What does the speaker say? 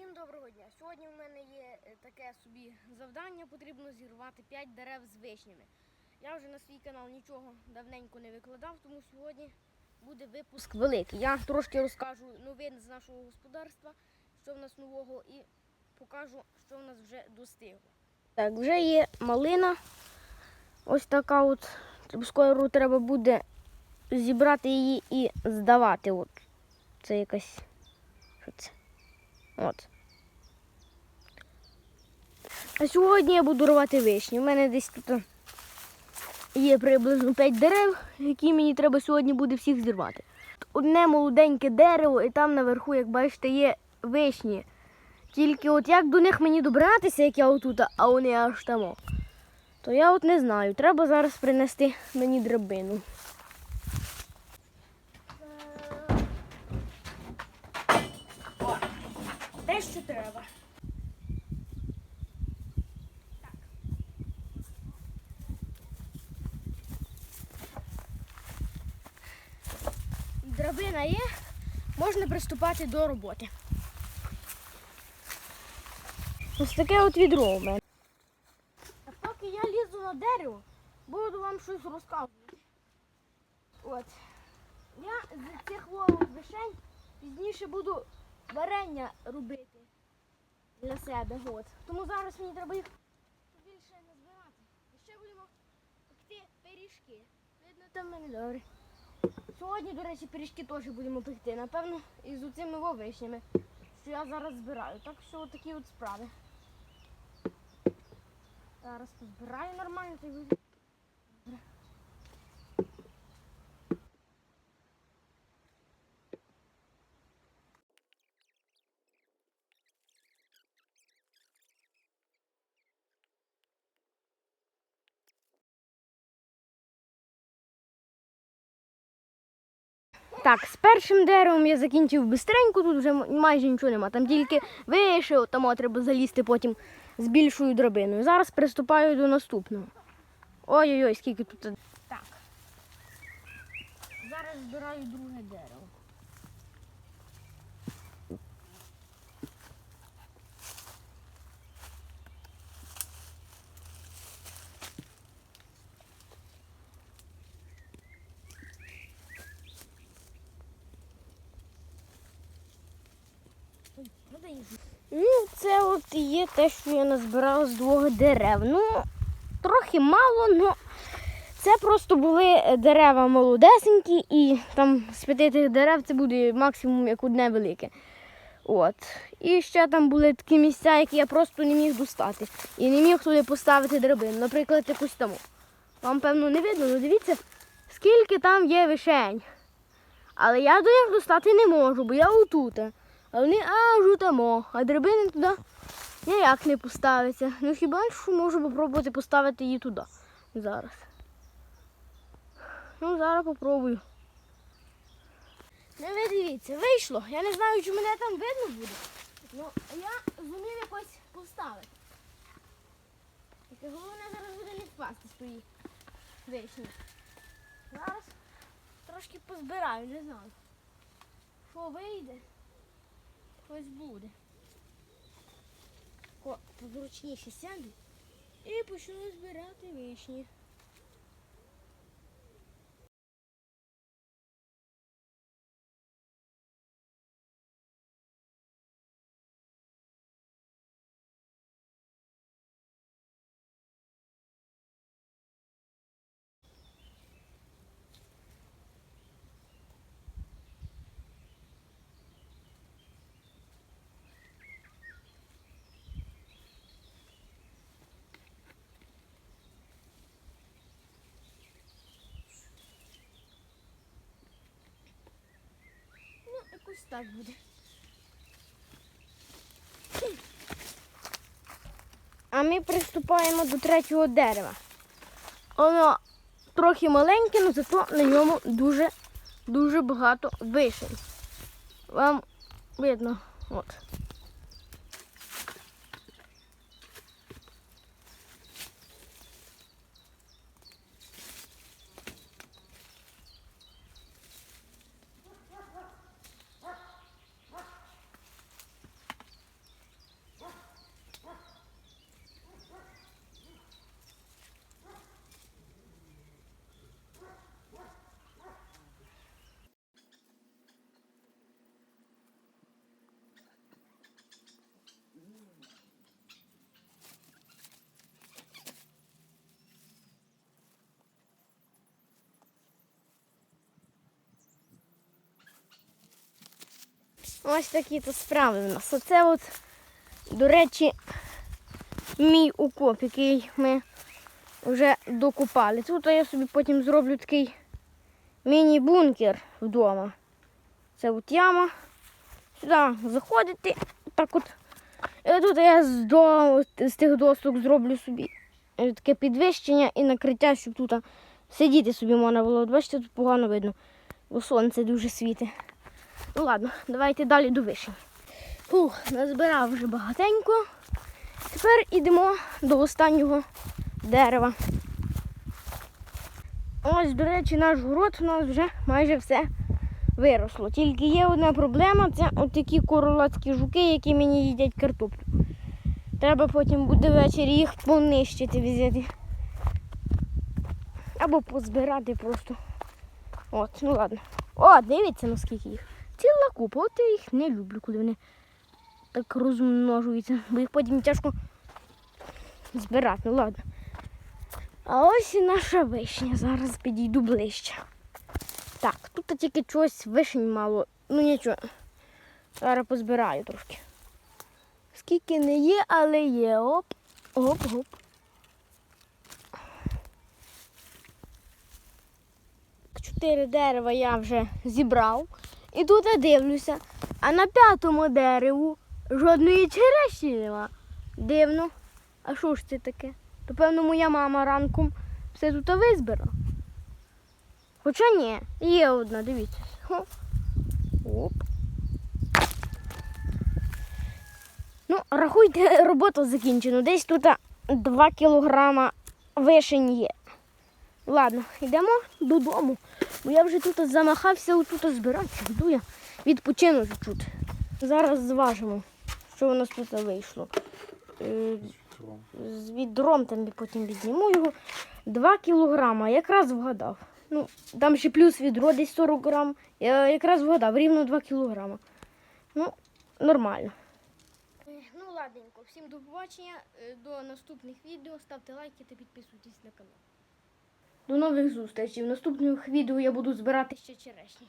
Всім доброго дня. Сьогодні в мене є е, таке собі завдання. Потрібно зірвати 5 дерев з вишнями. Я вже на свій канал нічого давненько не викладав, тому сьогодні буде випуск великий. Я трошки розкажу новин з нашого господарства, що в нас нового, і покажу, що в нас вже достигло. Так, вже є малина. Ось така от. Скоро треба буде зібрати її і здавати. От. Це якась. Що це? От. А сьогодні я буду рвати вишні. У мене десь тут є приблизно 5 дерев, які мені треба сьогодні буде всіх зірвати. Одне молоденьке дерево, і там наверху, як бачите, є вишні. Тільки от як до них мені добратися, як я отут, а вони аж там. То я от не знаю. Треба зараз принести мені драбину. Те, що треба. Так. Драбина є, можна приступати до роботи. Ось таке от відро у мене. А поки я лізу на дерево, буду вам щось розказувати. От. Я з цих волок вишень пізніше буду варення робити для себе. От. Тому зараз мені треба їх більше назбирати. І ще будемо пекти пиріжки. Видно, там мене. Сьогодні, до речі, пиріжки теж будемо пекти. Напевно, із оцими вовишнями, що я зараз збираю. Так що такі от справи. Зараз позбираю нормально та Так, з першим деревом я закінчив бистренько, тут вже майже нічого нема. Там тільки вище, там треба залізти потім з більшою драбиною. Зараз приступаю до наступного. Ой-ой-ой, скільки тут. Так. Зараз збираю друге дерево. Ну, це от є те, що я назбирала з двох дерев. Ну, трохи мало, але це просто були дерева молодесенькі, і там з п'яти тих дерев це буде максимум як одне велике. От. І ще там були такі місця, які я просто не міг достати. І не міг туди поставити драбину. Наприклад, якусь тому. Вам, певно, не видно, але дивіться, скільки там є вишень. Але я до них достати не можу, бо я отута. А вони аж утамо, а драбини туди ніяк не поставиться. Ну хіба що можу попробувати поставити її туди зараз. Ну, зараз попробую. Ну ви дивіться, вийшло. Я не знаю, чи мене там видно буде. Ну, я зумів якось поставити. Тільки головне зараз буде не впасти з тої вишні. Зараз трошки позбираю, не знаю. Що вийде? Ось буде. О, позручніше сяду і почну збирати вишні. Якось так буде. А ми приступаємо до третього дерева. Воно трохи маленьке, але зато на ньому дуже дуже багато вишень. Вам видно. От. Ось такі то справи в нас. Оце от, до речі, мій окоп, який ми вже докупали. Тут я собі потім зроблю такий міні-бункер вдома. Це от яма. Сюди заходити. Так от. І тут я з, до, з тих досок зроблю собі таке підвищення і накриття, щоб тут сидіти собі можна було. Бачите, тут погано видно, бо сонце дуже світить. Ну ладно, давайте далі до вишень. Фух, назбирав вже багатенько. Тепер йдемо до останнього дерева. Ось, до речі, наш город у нас вже майже все виросло. Тільки є одна проблема це от такі королацькі жуки, які мені їдять картоплю. Треба потім буде ввечері їх понищити взяти. Або позбирати просто. От, ну ладно. О, дивіться, наскільки їх. Ціла я їх не люблю, коли вони так розмножуються, бо їх потім тяжко збирати. Ну ладно. А ось і наша вишня. Зараз підійду ближче. Так, тут тільки чогось вишень мало. Ну нічого. Зараз позбираю трошки. Скільки не є, але є. Оп, оп, оп. Чотири дерева я вже зібрав. І тут я дивлюся. А на п'ятому дереву жодної черешні нема. Дивно. А що ж це таке? То певно моя мама ранком все тут визбирала. Хоча ні, є одна, дивіться. Оп. Ну, рахуйте, роботу закінчено. Десь тут 2 кілограма вишень є. Ладно, йдемо додому. Бо я вже тут замахався тут збиратися. Йду я відпочину чуть-чуть. Зараз зважимо, що у нас тут вийшло. Е, З відром там потім відніму його. 2 кілограма, якраз вгадав. Ну, там ще плюс відро десь 40 грам. Я якраз вгадав, рівно 2 кілограма. Ну, нормально. Ну, ладненько, всім до побачення. Е, До наступних відео. Ставте лайки та підписуйтесь на канал. До нових зустрічей. В наступних відео я буду збирати ще черешні.